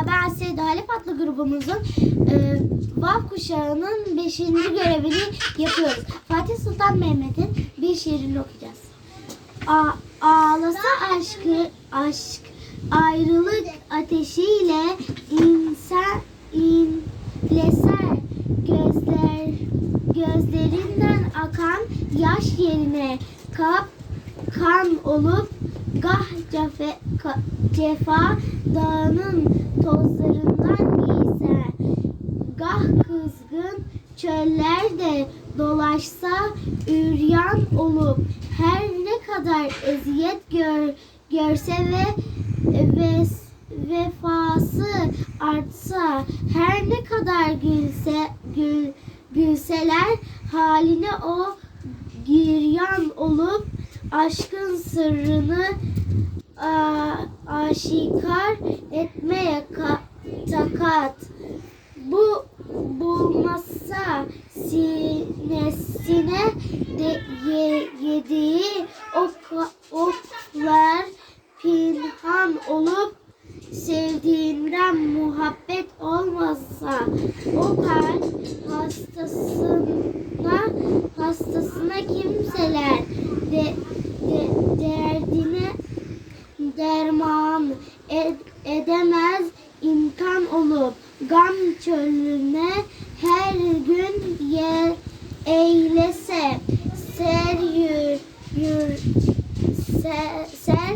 Merhaba ben Seda Halep adlı grubumuzun e, Vav kuşağının 5. görevini yapıyoruz. Fatih Sultan Mehmet'in bir şiirini okuyacağız. A, ağlasa aşkı, aşk, ayrılık ateşiyle insan inleser gözler gözlerinden akan yaş yerine kap kan olup gah cefe, cefa dağının tozlarından giyse gah kızgın çöllerde dolaşsa üryan olup her ne kadar eziyet gör, görse ve ve vefası artsa her ne kadar gülse gül, gülseler haline o giryan olup aşkın sırrını aşikar etmeye ka, takat. Bu bulmazsa sinesine de ye, yediği ok, oklar pinhan olup sevdiğinden muhabbet olmazsa o kalp hastasına hastasına kimseler de, de, derdine derman ed- edemez imkan olup gam çölüne her gün yer eylese ser yür, yür ser, ser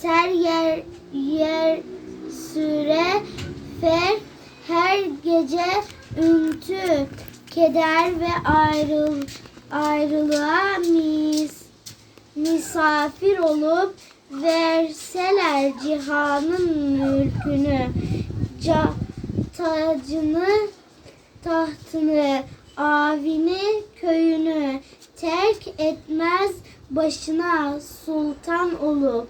ser yer yer süre fer her gece üntü keder ve ayrıl ayrılığa mis misafir olup verseler cihanın mülkünü ca, tacını tahtını avini köyünü terk etmez başına sultan olup